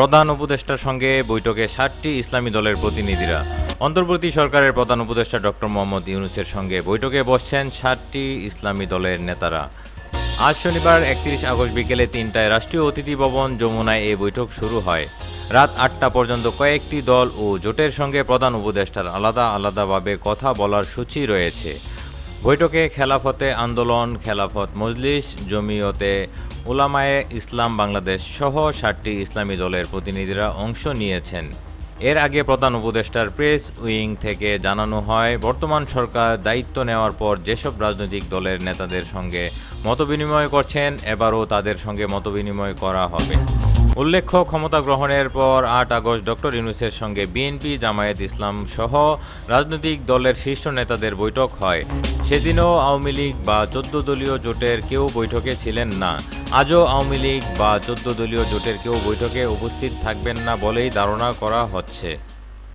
প্রধান উপদেষ্টার সঙ্গে বৈঠকে ষাটটি ইসলামী দলের প্রতিনিধিরা। অন্তর্বর্তী সরকারের প্রধান উপদেষ্টা ডক্টর মোহাম্মদ ইউনুসের সঙ্গে বৈঠকে বসছেন ষাটটি ইসলামী দলের নেতারা। আজ শনিবার একত্রিশ আগস্ট বিকেলে তিনটায় রাষ্ট্রীয় অতিথি ভবন যমুনায় এই বৈঠক শুরু হয়। রাত আটটা পর্যন্ত কয়েকটি দল ও জোটের সঙ্গে প্রধান উপদেষ্টার আলাদা আলাদাভাবে কথা বলার সূচি রয়েছে। বৈঠকে খেলাফতে আন্দোলন, খেলাফত মজলিস, জমিয়তে উলামায়ে ইসলাম বাংলাদেশ সহ সাতটি ইসলামী দলের প্রতিনিধিরা অংশ নিয়েছেন। এর আগে প্রধান উপদেষ্টার প্রেস উইং থেকে জানানো হয়, বর্তমান সরকার দায়িত্ব নেওয়ার পর যেসব রাজনৈতিক দলের নেতাদের সঙ্গে মতবিনিময় করছেন, এবারও তাদের সঙ্গে মতবিনিময় করা হবে। উল্লেখ্য, ক্ষমতা গ্রহণের পর আট আগস্ট ডক্টর ইউনুসের সঙ্গে বিএনপি, জামায়াত ইসলাম সহ রাজনৈতিক দলের শীর্ষ নেতাদের বৈঠক হয়। সেদিনও আওয়ামী লীগ বা চোদ্দ দলীয় জোটের কেউ বৈঠকে ছিলেন না। আজও আওয়ামী লীগ বা চোদ্দ দলীয় জোটের কেউ বৈঠকে উপস্থিত থাকবেন না বলেই ধারণা করা হচ্ছে। Sí.